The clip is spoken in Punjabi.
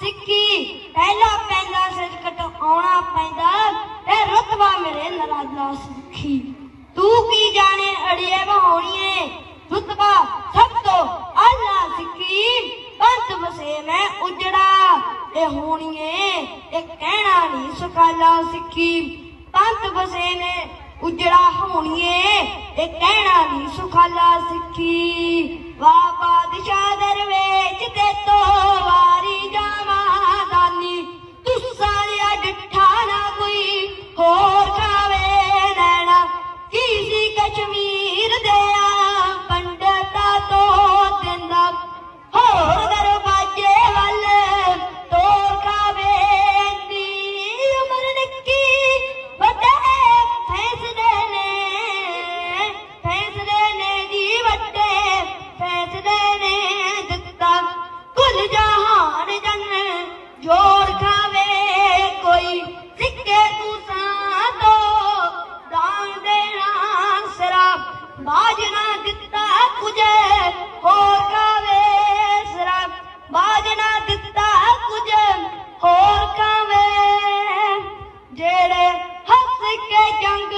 ਸਿੱਕੀ, ਪਹਿਲਾ ਪੈਂਦਾ ਸਿਰ ਕਟਾਉਣਾ ਪੈਂਦਾ, ਤੇ ਰਤਬਾ ਮੇਰੇ ਨਰਾਜ਼ਾ ਸਿੱਖੀ। ਤੂੰ ਕੀ ਜਾਣੇ ਅੜੀਏ ਵਹੋਣੀਏ ਰਤਬਾ ਸਭ ਤੋਂ ਆਲਾ ਸਿੱਖੀ ਬੰਤ ਵਸੇ ਮੈਂ ਉਜੜਾ ਇਹ ਹੋਣੀਏ ਇਹ ਕਹਿਣਾ ਨਹੀਂ ਸੁਕਾਲਾ ਸਿੱਖੀ। ਪੰਤ ਵਸੇ ਮੈਂ ਉਜੜਾ, ਹੋਣੀਏ ਇਹ ਕਹਿਣਾ ਨਹੀਂ ਸੁਖਾਲਾ ਸਿੱਖੀ। ਜਨ ਜੋਰ ਖਾਵੇ ਕੋਈ। ਸਿੱਕੇ ਤੁਸਾਂ ਤੋਂ ਦਾਨ ਦੇਣਾ ਸਰਾਬ ਬਾਜ ਨਾ ਦਿੱਤਾ ਕੁਝੇ, ਹੋਰ ਖਾਵੇ ਸਰਾਬ ਬਾਜ ਨਾ ਦਿੱਤਾ ਕੁਝੇ, ਹੋਰ ਖਾਵੇ। ਜਿਹੜੇ ਹੱਸ ਕੇ ਜੰਗ